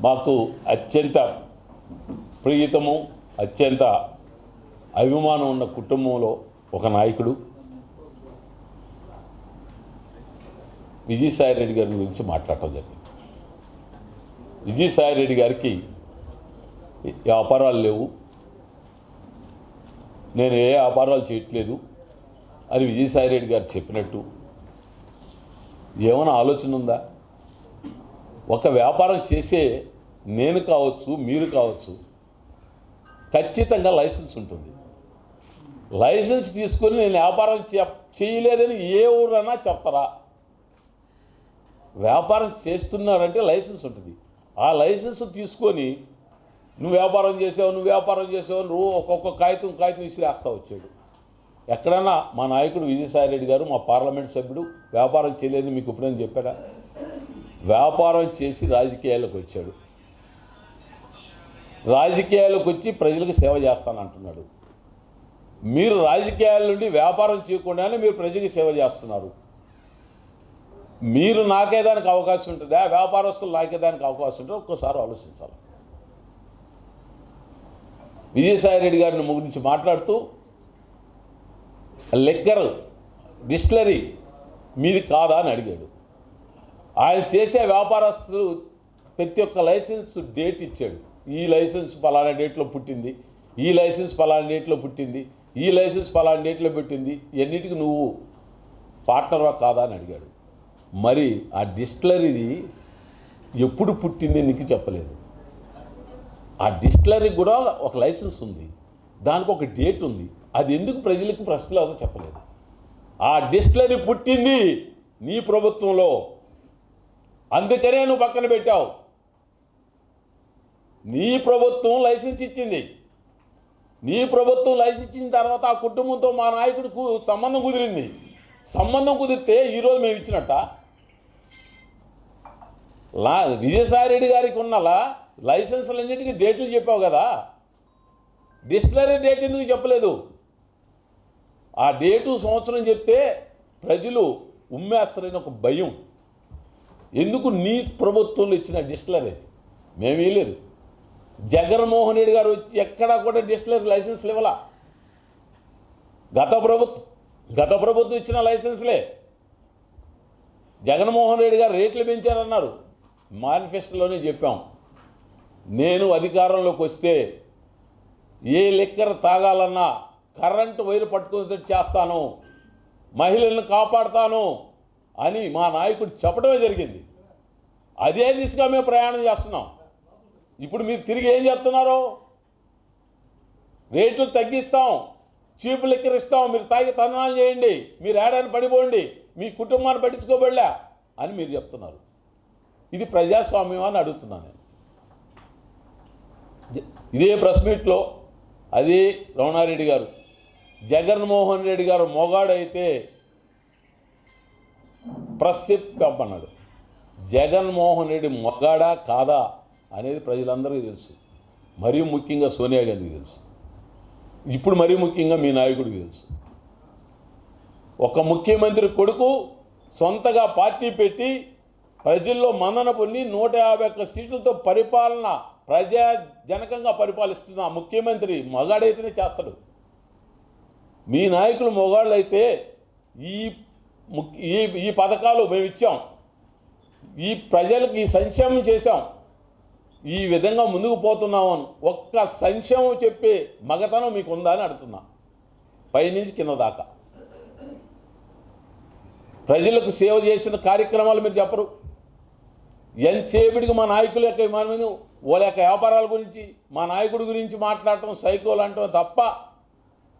మాకు అత్యంత ప్రియతము అత్యంత అభిమానం ఉన్న కుటుంబంలో ఒక నాయకుడు. విజయసాయి రెడ్డి గారి గురించి మాట్లాడటం జరిగింది. విజయసాయి రెడ్డి గారికి వ్యాపారాలు లేవు. నేను ఏ వ్యాపారాలు చేయట్లేదు. అని విజయసాయి రెడ్డి గారు చెప్పినట్టు ఏమైనా ఆలోచన ఉందా? ఒక వ్యాపారం చేసే నేను కావచ్చు మీరు కావచ్చు ఖచ్చితంగా లైసెన్స్ ఉంటుంది. లైసెన్స్ తీసుకొని నేను వ్యాపారం చెప్ చేయలేదని ఏ ఊరన్నా చెప్తారా? వ్యాపారం చేస్తున్నారంటే లైసెన్స్ ఉంటుంది. ఆ లైసెన్స్ తీసుకొని నువ్వు వ్యాపారం చేసావు నువ్వు వ్యాపారం చేసావు నువ్వు ఒక్కొక్క కాగితం కాగితం విసిరేస్తా వచ్చాడు. ఎక్కడైనా మా నాయకుడు విజయసాయి రెడ్డి గారు మా పార్లమెంట్ సభ్యుడు వ్యాపారం చేయలేదని మీకు ఇప్పుడని చెప్పాడా వ్యాపారం చేసి రాజకీయాలకు వచ్చాడు. రాజకీయాలకు వచ్చి ప్రజలకు సేవ చేస్తానంటున్నాడు. మీరు రాజకీయాల నుండి వ్యాపారం చేయకుండానే మీరు ప్రజలకు సేవ చేస్తున్నారు. మీరు నాకే దానికి అవకాశం ఉంటుందా. వ్యాపారస్తులు నాకేదానికి అవకాశం ఉంటుందో. ఒక్కసారి ఆలోచించాలి. విజయసాయి రెడ్డి గారిని గురించి మాట్లాడుతూ లెక్కర్ డిస్టిలరీ మీది కాదా? అని అడిగాడు. ఆయన చేసే వ్యాపారస్తులు ప్రతి ఒక్క లైసెన్స్ డేట్ ఇచ్చాడు. ఈ లైసెన్స్ ఫలానా డేట్లో పుట్టింది ఈ లైసెన్స్ ఫలానా డేట్లో పుట్టింది ఈ లైసెన్స్ ఫలానా డేట్లో పెట్టింది ఎన్నిటికి నువ్వు పార్ట్నర్వా కాదా అని అడిగాడు. మరి ఆ డిస్టిలరీది ఎప్పుడు పుట్టింది నీకు చెప్పలేదు. ఆ డిస్టిలరీకి కూడా ఒక లైసెన్స్ ఉంది దానికి ఒక డేట్ ఉంది. అది ఎందుకు ప్రజలకు ప్రశ్నలు చెప్పలేదు. ఆ డిస్టిలరీ పుట్టింది నీ ప్రభుత్వంలో. అందుకనే నువ్వు పక్కన పెట్టావు. నీ ప్రభుత్వం లైసెన్స్ ఇచ్చింది. నీ ప్రభుత్వం లైసెన్స్ ఇచ్చిన తర్వాత ఆ కుటుంబంతో మా నాయకుడికి సంబంధం కుదిరింది. సంబంధం కుదిరితే ఈరోజు మేము ఇచ్చినట్ట. లా విజయసాయి రెడ్డి గారికి ఉన్నలా లైసెన్సులన్నిటికీ డేట్లు చెప్పావు కదా. డిస్టిలరీ డేట్ ఎందుకు చెప్పలేదు? ఆ డేటు సంవత్సరం చెప్తే ప్రజలు ఉమ్మేస్తారని ఒక భయం. ఎందుకు నీ ప్రభుత్వంలో ఇచ్చిన డిస్టిలరీ మేము ఇవ్వలేదు జగన్మోహన్ రెడ్డి గారు వచ్చి ఎక్కడా కూడా డిస్టిలరీ లైసెన్స్లు ఇవ్వాల గత ప్రభుత్వం గత ప్రభుత్వం ఇచ్చిన లైసెన్స్లే. జగన్మోహన్ రెడ్డి గారు రేట్లు పెంచారన్నారు. మేనిఫెస్టోలోనే చెప్పాం. నేను అధికారంలోకి వస్తే ఏ లెక్కర తాగాలన్నా కరెంటు వైరు పట్టుకుని చేస్తాను. మహిళలను కాపాడుతాను. అని మా నాయకుడు చెప్పడమే జరిగింది. అదే దిశగా మేము ప్రయాణం చేస్తున్నాం. ఇప్పుడు మీరు తిరిగి ఏం చేస్తున్నారు రేట్లు తగ్గిస్తాం చీపు లెక్కరిస్తాం మీరు తాగి తన్నాలు చేయండి మీరు ఏడాది పడిపోండి మీ కుటుంబాన్ని పట్టించుకోబడలే అని మీరు చెప్తున్నారు. ఇది ప్రజాస్వామ్యం అని అడుగుతున్నాను నేను. ఇదే ప్రెస్ మీట్లో అదే రమణారెడ్డి గారు జగన్మోహన్ రెడ్డి గారు మొగాడైతే ప్రెస్ చెప్పి పంపన్నాడు జగన్మోహన్ రెడ్డి మొగాడా కాదా అనేది ప్రజలందరికీ తెలుసు. మరీ ముఖ్యంగా సోనియా గాంధీకి తెలుసు. ఇప్పుడు మరీ ముఖ్యంగా మీ నాయకుడికి తెలుసు. ఒక ముఖ్యమంత్రి కొడుకు సొంతగా పార్టీ పెట్టి ప్రజల్లో మన్నన పొంది నూట యాభై ఒక్క సీట్లతో పరిపాలన ప్రజాజనకంగా పరిపాలిస్తున్న ముఖ్యమంత్రి మగాడైతేనే చేస్తాడు. మీ నాయకులు మొగాళ్ళు అయితే ఈ ఈ ఈ పథకాలు మేము ఇచ్చాం ఈ ప్రజలకు ఈ సంక్షేమం చేశాం. ఈ విధంగా ముందుకు పోతున్నాం అని ఒక్క సంక్షేమం చెప్పే మగతనం మీకు ఉందా అని అడుగుతున్నా. పైనుంచి కింద దాకా. ప్రజలకు సేవ చేసిన కార్యక్రమాలు మీరు చెప్పరు. ఎంతసేపటికి మా నాయకుల యొక్క మన మీద వాళ్ళ యొక్క వ్యాపారాల గురించి మా నాయకుడి గురించి మాట్లాడటం సైకోలు అంటాం తప్ప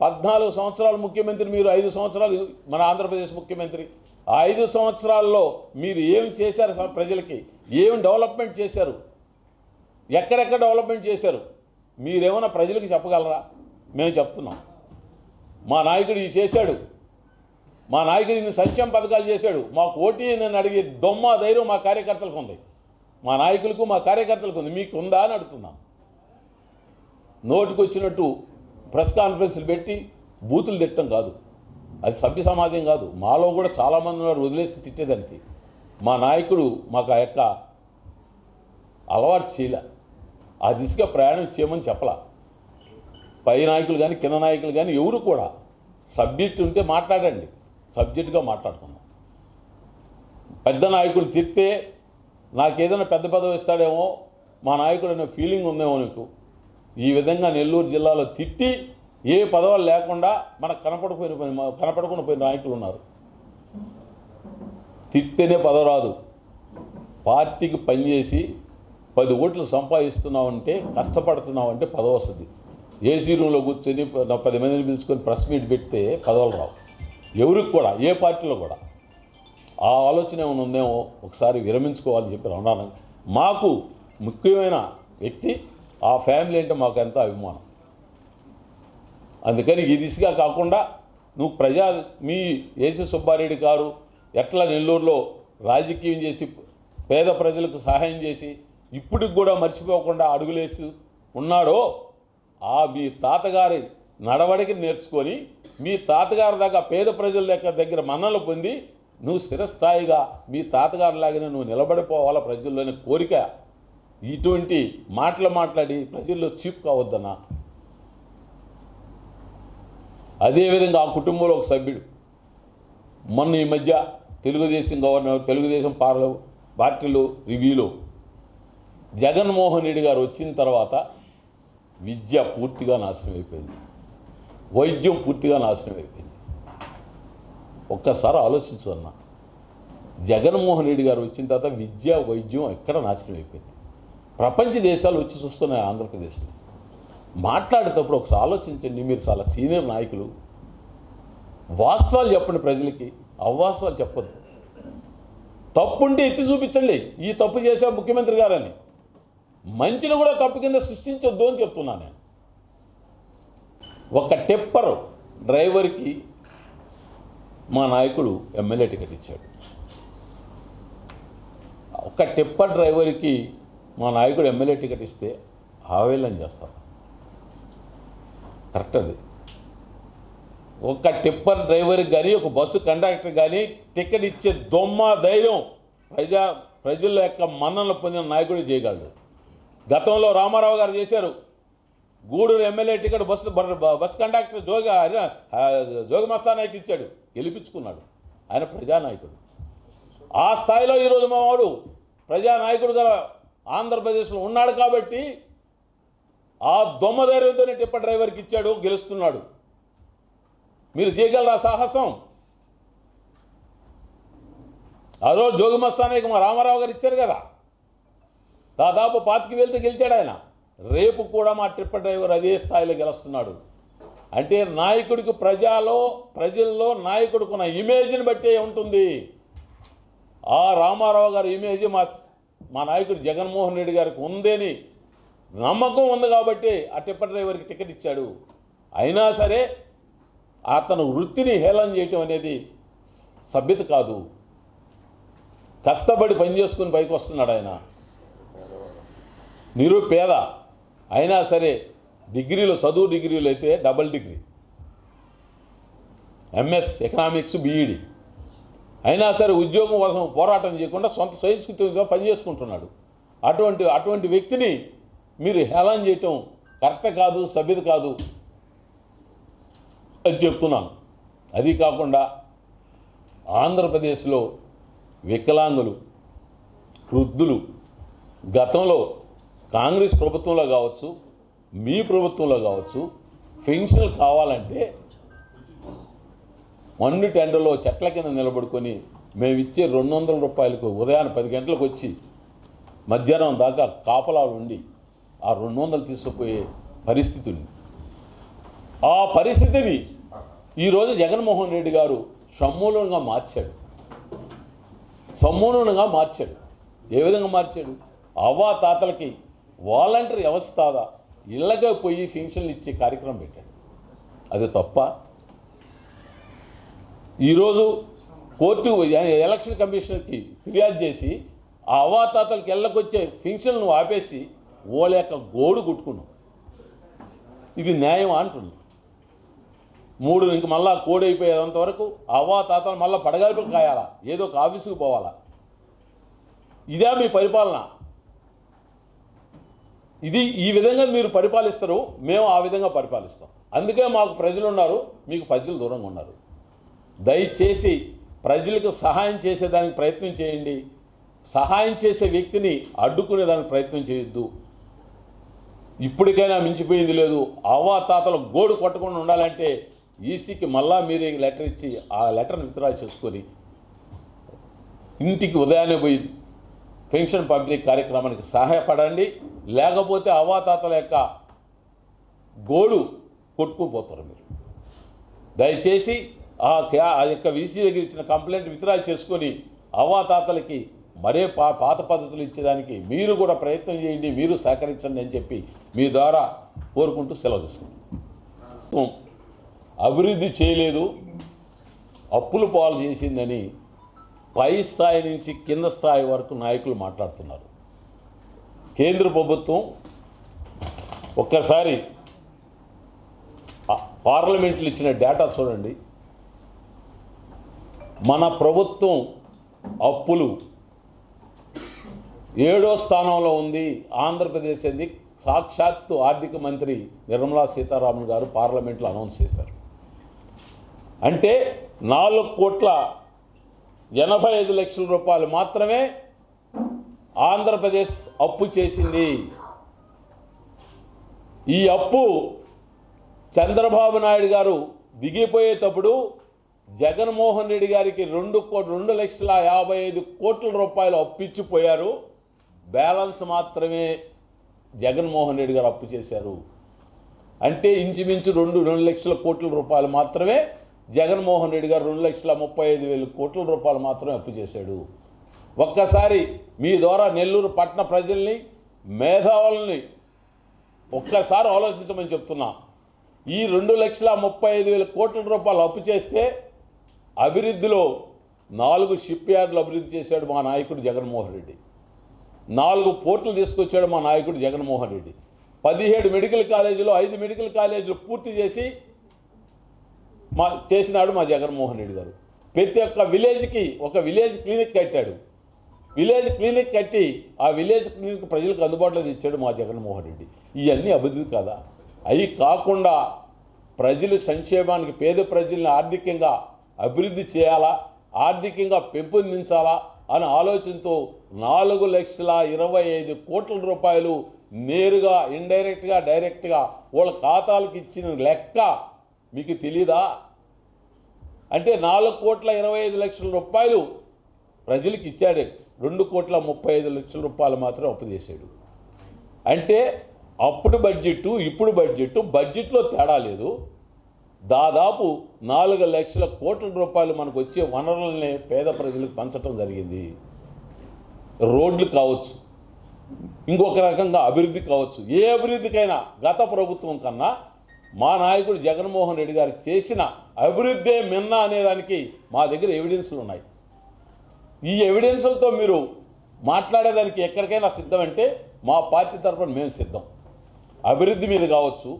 పద్నాలుగు సంవత్సరాలు ముఖ్యమంత్రి మీరు ఐదు సంవత్సరాలు మన ఆంధ్రప్రదేశ్ ముఖ్యమంత్రి. ఆ ఐదు సంవత్సరాల్లో మీరు ఏం చేశారు ప్రజలకి? ఏం డెవలప్మెంట్ చేశారు? ఎక్కడెక్కడ డెవలప్మెంట్ చేశారు? మీరేమైనా ప్రజలకు చెప్పగలరా? మేము చెప్తున్నాం. మా నాయకుడు ఇది చేశాడు. మా నాయకుడు ఇన్ని సంక్షేమ పథకాలు చేశాడు. మాకు ఓటీ నన్ను అడిగే దొమ్మ ధైర్యం మా కార్యకర్తలకు ఉంది. మా నాయకులకు మా కార్యకర్తలకు ఉంది. మీకు ఉందా అని అడుగుతున్నాం. నోటికి వచ్చినట్టు ప్రెస్ కాన్ఫరెన్స్లు పెట్టి బూతులు తిట్టడం కాదు. అది సభ్య సమాజం కాదు. మాలో కూడా చాలామంది ఉన్నారు వదిలేసి తిట్టేదానికి. మా నాయకుడు మాకు ఆ యొక్క అలవాటు చేయలే. ఆ దిశగా ప్రయాణం చేయమని చెప్పలా. పై నాయకులు కానీ కింద నాయకులు కానీ ఎవరు కూడా సబ్జెక్ట్ ఉంటే మాట్లాడండి. సబ్జెక్టుగా మాట్లాడుకుందాం. పెద్ద నాయకుడు తిరితే నాకేదైనా పెద్ద పదవి ఇస్తాడేమో మా నాయకుడు అనే ఫీలింగ్ ఉందేమో నీకు? ఈ విధంగా నెల్లూరు జిల్లాలో తిట్టి ఏ పదవులు లేకుండా మనకు కనపడకపోయిన కనపడకుండా పోయిన నాయకులు ఉన్నారు. తిట్టేనే పదవి రాదు. పార్టీకి పనిచేసి పది ఓట్లు సంపాదిస్తున్నావంటే కష్టపడుతున్నావంటే పదవి వస్తుంది. ఏసీ రూమ్లో కూర్చొని పది మందిని పిలుచుకొని ప్రెస్ మీట్ పెడితే పదవులు రావు. ఎవరికి కూడా ఏ పార్టీలో కూడా. ఆ ఆలోచన ఏమైనా ఉందేమో ఒకసారి విరమించుకోవాలని చెప్పి ఉన్నాను మాకు ముఖ్యమైన వ్యక్తి ఆ ఫ్యామిలీ అంటే మాకు ఎంతో అభిమానం. అందుకని ఈ దిశగా కాకుండా నువ్వు ప్రజా మీ ఏసీ సుబ్బారెడ్డి గారు ఎట్లా నెల్లూరులో రాజకీయం చేసి పేద ప్రజలకు సహాయం చేసి ఇప్పటికి కూడా మర్చిపోకుండా అడుగులేసి ఉన్నాడో ఆ మీ తాతగారి నడవడికి నేర్చుకొని మీ తాతగారి దాకా పేద ప్రజల దగ్గర దగ్గర మన్నలు పొంది నువ్వు స్థిరస్థాయిగా మీ తాతగారిలాగానే నువ్వు నిలబడిపోవాలా ప్రజల్లోని కోరిక? ఇటువంటి మాటలు మాట్లాడి ప్రజల్లో చీప్ కావద్దన్నా. అదేవిధంగా ఆ కుటుంబంలో ఒక సభ్యుడు మొన్న ఈ మధ్య తెలుగుదేశం గవర్నర్ తెలుగుదేశం పార్ల పార్టీలో రివ్యూలో జగన్మోహన్ రెడ్డి గారు వచ్చిన తర్వాత విద్య పూర్తిగా నాశనం అయిపోయింది. వైద్యం పూర్తిగా నాశనం అయిపోయింది. ఒక్కసారి ఆలోచించు అన్న జగన్మోహన్ రెడ్డి గారు వచ్చిన తర్వాత విద్య వైద్యం ఎక్కడ నాశనం అయిపోయింది? ప్రపంచ దేశాలు వచ్చి చూస్తున్నాయి ఆంధ్రప్రదేశ్లో. మాట్లాడేటప్పుడు ఒకసారి ఆలోచించండి మీరు చాలా సీనియర్ నాయకులు. వాస్తవాలు చెప్పండి ప్రజలకి అవాస్తవాలు తప్పు తప్పుంటే ఎత్తి చూపించండి ఈ తప్పు చేశారు ముఖ్యమంత్రి గారని. మంచిని కూడా తప్పు కింద సృష్టించొద్దు అని చెప్తున్నాను నేను. ఒక టెప్పర్ డ్రైవర్కి మా నాయకుడు ఎమ్మెల్యే టికెట్ ఇచ్చాడు. ఒక టెప్పర్ డ్రైవర్కి మా నాయకుడు ఎమ్మెల్యే టికెట్ ఇస్తే ఆవేళన చేస్తాం. కరెక్ట్ అది. ఒక టిప్పర్ డ్రైవర్కి కానీ ఒక బస్సు కండక్టర్ కానీ టికెట్ ఇచ్చే దొమ్మ ధైర్యం ప్రజా ప్రజల యొక్క మన్ననలు పొందిన నాయకుడు చేయగలడు. గతంలో రామారావు గారు చేశారు. Gudur MLA ticket bus bus bus conductor Joga ఆ, జోగి ఇచ్చాడు. గెలిపించుకున్నాడు. ఆయన ప్రజానాయకుడు. ఆ స్థాయిలో ఈరోజు మా వాడు ప్రజానాయకుడుగా ఆంధ్రప్రదేశ్లో ఉన్నాడు కాబట్టి ఆ దొమ్మ ధైర్యంతోనే టిప్పర్ డ్రైవర్కి ఇచ్చాడు గెలుస్తున్నాడు. మీరు చేయగలరా సాహసం? ఆ రోజు జోగి మా రామారావు గారు ఇచ్చారు కదా. దాదాపు పాతికి వెళ్తే గెలిచాడు ఆయన. రేపు కూడా మా ట్రిప్పర్ డ్రైవర్ అదే స్థాయిలో గెలుస్తున్నాడు. అంటే నాయకుడికి ప్రజలో ప్రజల్లో నాయకుడికున్న ఇమేజ్ని బట్టే ఉంటుంది. ఆ రామారావు గారి ఇమేజ్ మా మా నాయకుడు జగన్మోహన్ రెడ్డి గారికి ఉందని నమ్మకం ఉంది కాబట్టి ఆ టిప్పర్ డ్రైవర్కి టికెట్ ఇచ్చాడు. అయినా సరే అతను వృత్తిని హేళన చేయటం అనేది సభ్యత కాదు. కష్టపడి పనిచేసుకుని పైకి వస్తున్నాడు ఆయన. నిరుపేద. అయినా సరే డిగ్రీలో చదువు డిగ్రీలు అయితే double degree. MS economics BEd. అయినా సరే ఉద్యోగం కోసం పోరాటం చేయకుండా సొంత స్వయంస్కృతిగా పనిచేసుకుంటున్నాడు. అటువంటి అటువంటి వ్యక్తిని మీరు హేళన చేయటం కరెక్ట్ కాదు సభ్యత కాదు అని చెప్తున్నాను. అది కాకుండా ఆంధ్రప్రదేశ్లో వికలాంగులు వృద్ధులు గతంలో కాంగ్రెస్ ప్రభుత్వంలో కావచ్చు మీ ప్రభుత్వంలో కావచ్చు పెన్షన్లు కావాలంటే మన్ను టెండర్లో చెట్ల కింద నిలబడుకొని మేము ఇచ్చే రెండు వందల రూపాయలకు ఉదయాన్నే పది గంటలకు వచ్చి మధ్యాహ్నం దాకా కాపలాలు ఉండి ఆ రెండు వందలు తీసుకుపోయే పరిస్థితి ఉంది. ఆ పరిస్థితిని ఈరోజు జగన్మోహన్ రెడ్డి గారు సమూలంగా మార్చాడు. సమూలంగా మార్చాడు. ఏ విధంగా మార్చాడు? అవ్వా తాతలకి వాలంటరీ వ్యవస్థ ఇళ్ళగా పోయి పెన్షన్లు ఇచ్చే కార్యక్రమం పెట్టాడు. అది తప్ప ఈరోజు కోర్టు ఎలక్షన్ కమిషనర్కి ఫిర్యాదు చేసి ఆ అవాతాతలకి ఇళ్ళకొచ్చే పెన్షన్లు ఆపేసి ఓళ్ళ యొక్క గోడు కుట్టుకున్నాం. ఇది న్యాయం అంటుంది. మూడు ఇంక మళ్ళా కోడైపోయేంత వరకు అవ్వా తాతలు మళ్ళీ పడగలిపి కాయాలా? ఏదో ఒక ఆఫీసుకు పోవాలా? ఇదే మీ పరిపాలన. ఇది ఈ విధంగా మీరు పరిపాలిస్తారు మేము ఆ విధంగా పరిపాలిస్తాం. అందుకే మాకు ప్రజలు ఉన్నారు మీకు ప్రజలు దూరంగా ఉన్నారు. దయచేసి ప్రజలకు సహాయం చేసేదానికి ప్రయత్నం చేయండి. సహాయం చేసే వ్యక్తిని అడ్డుకునే దానికి ప్రయత్నం చేయొద్దు. ఇప్పటికైనా మించిపోయింది లేదు. అవ్వాతాతలు గోడు కొట్టకుండా ఉండాలంటే ఈసీకి మళ్ళా మీరు లెటర్ ఇచ్చి ఆ లెటర్ని విత్డ్రా చేసుకొని ఇంటికి ఉదయాన్నే పోయి పెన్షన్ పంపిణీ కార్యక్రమానికి సహాయపడండి. లేకపోతే అవ్వాతాతల యొక్క గోడు కొట్టుకుపోతారు మీరు. దయచేసి ఆ ఆ యొక్క వీసీ దగ్గర ఇచ్చిన కంప్లైంట్ విత్డ్రా చేసుకొని అవ్వాతాతలకి మరే పా పాత పద్ధతులు ఇచ్చేదానికి మీరు కూడా ప్రయత్నం చేయండి మీరు సహకరించండి అని చెప్పి మీ ద్వారా కోరుకుంటూ సెలవు తీసుకుంటాం అభివృద్ధి చేయలేదు అప్పులు పాలు చేసిందని పై స్థాయి నుంచి కింద స్థాయి వరకు నాయకులు మాట్లాడుతున్నారు. కేంద్ర ప్రభుత్వం ఒక్కసారి పార్లమెంట్లు ఇచ్చిన డేటా చూడండి. మన ప్రభుత్వం అప్పులు ఏడో స్థానంలో ఉంది. ఆంధ్రప్రదేశ్ అది సాక్షాత్తు ఆర్థిక మంత్రి నిర్మలా సీతారామన్ గారు పార్లమెంట్లో అనౌన్స్ చేశారు. అంటే నాలుగు కోట్ల ఎనభై ఐదు లక్షల రూపాయలు మాత్రమే ఆంధ్రప్రదేశ్ అప్పు చేసింది. ఈ అప్పు చంద్రబాబు నాయుడు గారు దిగిపోయేటప్పుడు జగన్మోహన్ రెడ్డి గారికి రెండు కో రెండు లక్షల యాభై ఐదు కోట్ల రూపాయలు అప్పిచ్చిపోయారు. బ్యాలెన్స్ మాత్రమే జగన్మోహన్ రెడ్డి గారు అప్పు చేశారు. అంటే ఇంచుమించు రెండు రెండు లక్షల కోట్ల రూపాయలు మాత్రమే జగన్మోహన్ రెడ్డి గారు రెండు లక్షల ముప్పై ఐదు వేల కోట్ల రూపాయలు మాత్రమే అప్పు చేశాడు. ఒక్కసారి మీ ద్వారా నెల్లూరు పట్టణ ప్రజల్ని మేధావుల్ని ఒక్కసారి ఆలోచించమని చెప్తున్నా. ఈ రెండు లక్షల ముప్పై ఐదు వేల కోట్ల రూపాయలు అప్పు చేస్తే అభివృద్ధిలో నాలుగు షిప్ యార్డులు అభివృద్ధి చేశాడు మా నాయకుడు జగన్మోహన్ రెడ్డి. నాలుగు పోర్టులు తీసుకొచ్చాడు మా నాయకుడు జగన్మోహన్ రెడ్డి. పదిహేడు మెడికల్ కాలేజీలో ఐదు మెడికల్ కాలేజీలు పూర్తి చేసి మా చేసినాడు మా జగన్మోహన్ రెడ్డి గారు. ప్రతి ఒక్క విలేజ్కి ఒక విలేజ్ క్లినిక్ కట్టాడు. విలేజ్ క్లినిక్ కట్టి ఆ విలేజ్ క్లినిక్ ప్రజలకు అందుబాటులో తెచ్చాడు మా జగన్మోహన్ రెడ్డి. ఇవన్నీ అభివృద్ధి కదా. అవి కాకుండా ప్రజలు సంక్షేమానికి పేద ప్రజల్ని ఆర్థికంగా అభివృద్ధి చేయాలా? ఆర్థికంగా పెంపొందించాలా? అనే ఆలోచనతో నాలుగు లక్షల ఇరవై ఐదు కోట్ల రూపాయలు నేరుగా ఇండైరెక్ట్గా డైరెక్ట్గా వాళ్ళ ఖాతాలకు ఇచ్చిన లెక్క మీకు తెలీదా? అంటే నాలుగు కోట్ల ఇరవై ఐదు లక్షల రూపాయలు ప్రజలకు ఇచ్చాడు. రెండు కోట్ల ముప్పై ఐదు లక్షల రూపాయలు మాత్రం అప్పు చేశాడు. అంటే అప్పుడు బడ్జెట్ ఇప్పుడు బడ్జెట్ బడ్జెట్లో తేడా లేదు. దాదాపు నాలుగు లక్షల కోట్ల రూపాయలు మనకు వచ్చే వనరులనే పేద ప్రజలకు పంచడం జరిగింది. రోడ్లు కావచ్చు ఇంకొక రకంగా అభివృద్ధి కావచ్చు ఏ అభివృద్ధికైనా గత ప్రభుత్వం కన్నా మా నాయకుడు జగన్మోహన్ రెడ్డి గారు చేసిన అభివృద్ధే మిన్న అనేదానికి మా దగ్గర ఎవిడెన్స్లు ఉన్నాయి. ఈ ఎవిడెన్స్లతో మీరు మాట్లాడేదానికి ఎక్కడికైనా సిద్ధం అంటే మా పార్టీ తరఫున మేము సిద్ధం. అభివృద్ధి మీద కావచ్చు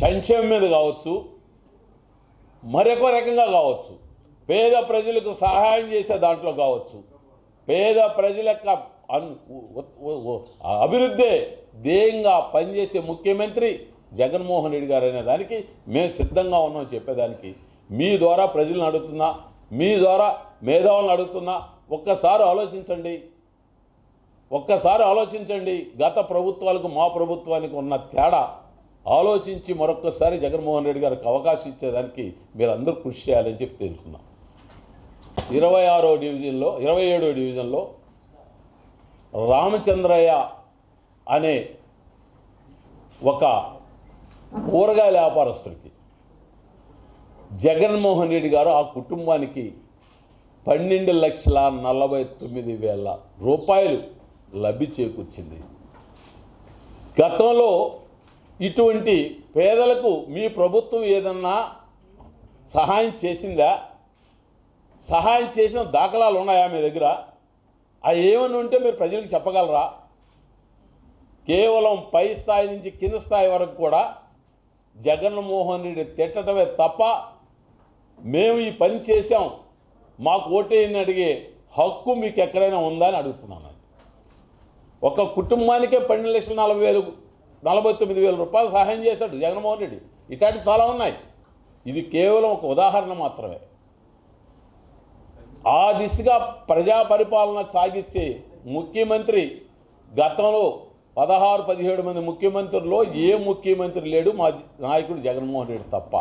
సంక్షేమం మీద కావచ్చు మరొక రకంగా కావచ్చు. పేద ప్రజలకు సహాయం చేసే దాంట్లో కావచ్చు. పేద ప్రజల యొక్క అన్- అభివృద్ధే ధ్యేయంగా పనిచేసే ముఖ్యమంత్రి జగన్మోహన్ రెడ్డి గారు అనే దానికి మేము సిద్ధంగా ఉన్నాం చెప్పేదానికి. మీ ద్వారా ప్రజలను అడుగుతున్నా మీ ద్వారా మేధావులను అడుగుతున్నా ఒక్కసారి ఆలోచించండి. ఒక్కసారి ఆలోచించండి. గత ప్రభుత్వాలకు మా ప్రభుత్వానికి ఉన్న తేడా ఆలోచించి మరొక్కసారి జగన్మోహన్ రెడ్డి గారికి అవకాశం ఇచ్చేదానికి మీరు అందరూ కృషి చేయాలని చెప్పి తెలుసుకున్నాం. ఇరవై ఆరో డివిజన్లో ఇరవై ఏడో డివిజన్లో రామచంద్రయ్య అనే ఒక కూరగాయల వ్యాపారస్తుడికి జగన్మోహన్ రెడ్డి గారు ఆ కుటుంబానికి పన్నెండు లక్షల నలభై తొమ్మిది వేల రూపాయలు లబ్ధి చేకూర్చింది. గతంలో ఇటువంటి పేదలకు మీ ప్రభుత్వం ఏదన్నా సహాయం చేసిందా? సహాయం చేసిన దాఖలాలు ఉన్నాయా మీ దగ్గర? అవి ఏమని ఉంటే మీరు ప్రజలకు చెప్పగలరా? కేవలం పై స్థాయి నుంచి కింద స్థాయి వరకు కూడా జగన్మోహన్ రెడ్డి తిట్టడమే తప్ప మేము ఈ పని చేశాం. మాకు ఓటేయని అడిగే హక్కు మీకు ఎక్కడైనా ఉందా అని అడుగుతున్నాను. ఒక కుటుంబానికే పన్నెండు లక్షల నలభై వేలు నలభై తొమ్మిది వేల రూపాయలు సహాయం చేశాడు జగన్మోహన్ రెడ్డి. ఇట్లాంటివి చాలా ఉన్నాయి. ఇది కేవలం ఒక ఉదాహరణ మాత్రమే. ఆ దిశగా ప్రజా పరిపాలన సాగిస్తే ముఖ్యమంత్రి గతంలో పదహారు పదిహేడు మంది ముఖ్యమంత్రుల్లో ఏ ముఖ్యమంత్రి లేడు మా నాయకుడు జగన్మోహన్ రెడ్డి తప్ప.